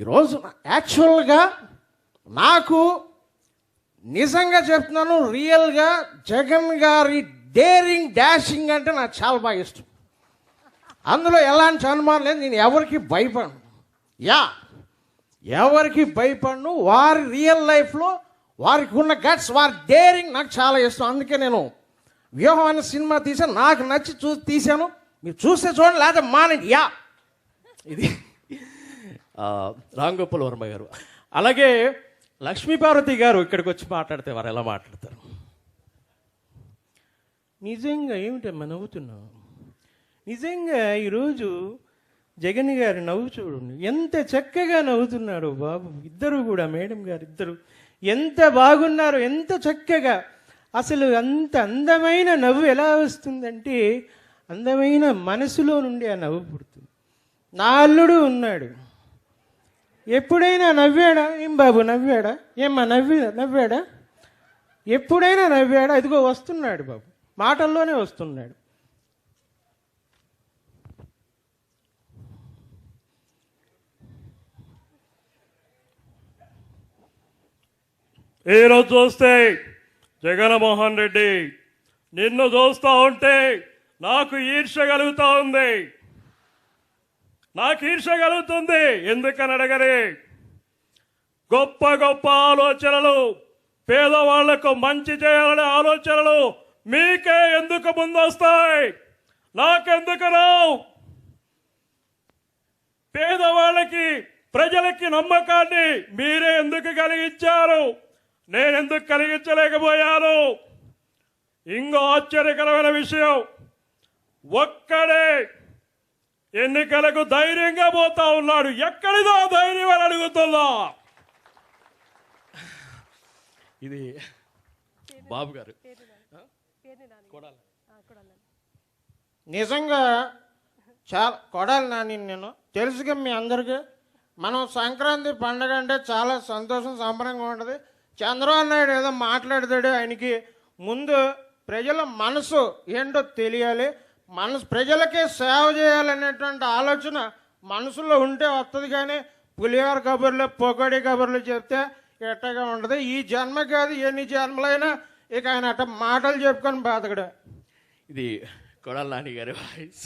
ఈరోజు యాక్చువల్గా నాకు నిజంగా చెప్తున్నాను రియల్గా జగన్ గారి డేరింగ్ డాషింగ్ అంటే నాకు చాలా బాగా ఇష్టం. అందులో ఎలాంటి అనుమానం లేదు నేను ఎవరికి భయపడను. యా ఎవరికి భయపడను వారి రియల్ లైఫ్లో వారికి ఉన్న గట్స్ వారి డేరింగ్ నాకు చాలా ఇష్టం. అందుకే నేను వ్యూహం అనే సినిమా తీసాను నాకు నచ్చి చూ తీశాను. మీరు చూస్తే చూడండి లేదా మానండి యా ఇది రాంగోపాల్ రామ్ వర్మ గారు. అలాగే లక్ష్మీపార్వతి గారు ఇక్కడికి వచ్చి మాట్లాడితే వారు ఎలా మాట్లాడతారు? నిజంగా ఏమిటమ్మా నవ్వుతున్నావు? నిజంగా ఈరోజు జగన్ గారి నవ్వు చూడండి. ఎంత చక్కగా నవ్వుతున్నాడు బాబు. ఇద్దరు కూడా మేడం గారు ఇద్దరు. ఎంత బాగున్నారు ఎంత చక్కగా. అసలు అంత అందమైన నవ్వు ఎలా వస్తుందంటే అందమైన మనసులో నుండి ఆ నవ్వు పుడుతుంది. నా అల్లుడు ఉన్నాడు. ఎప్పుడైనా నవ్వాడా? ఏం బాబు నవ్వాడా? ఏమ్మా నవ్వి నవ్వాడా? ఎప్పుడైనా నవ్వాడా? ఇదిగో వస్తున్నాడు బాబు. మాటల్లోనే వస్తున్నాడు. ఈరోజు చూస్తే జగన్మోహన్ రెడ్డి నిన్ను చూస్తూ ఉంటే నాకు ఈర్ష కలుగుతూ ఉంది. నాకు ఈర్ష కలుగుతుంది. ఎందుకని అడగరే? గొప్ప గొప్ప ఆలోచనలు పేదవాళ్ళకు మంచి చేయాలనే ఆలోచనలు మీకే ఎందుకు ముందొస్తాయి? నాకెందుకు రావు? పేదవాళ్ళకి ప్రజలకి నమ్మకాన్ని మీరే ఎందుకు కలిగించారు? నేనెందుకు కలిగించలేకపోయాను? ఇంకో ఆశ్చర్యకరమైన విషయం ఒక్కడే ఎన్నికలకు ధైర్యంగా పోతా ఉన్నాడు. ఎక్కడిదో ధైర్యం అని అడుగుతున్నా. ఇది బాబు గారు. నిజంగా చాలా కొడాలి నాని నేను తెలుసుగా మీ అందరికీ. మనం సంక్రాంతి పండగ అంటే చాలా సంతోషం సంబరంగా ఉంటుంది. చంద్రబాబు నాయుడు ఏదో మాట్లాడతాడు. ఆయనకి ముందు ప్రజల మనసు ఏంటో తెలియాలి. మనసు ప్రజలకే సేవ చేయాలనేటువంటి ఆలోచన మనసులో ఉంటే వస్తుంది కానీ పులిహోర కబుర్లు పొగడి కబుర్లు చెప్తే ఎట్టగా ఉండదు. ఈ జన్మ కాదు ఎన్ని జన్మలైనా ఇక ఆయన అట్ట మాటలు చెప్పుకొని బాధకడు ఇది కొడాల నాని గారి వాయిస్.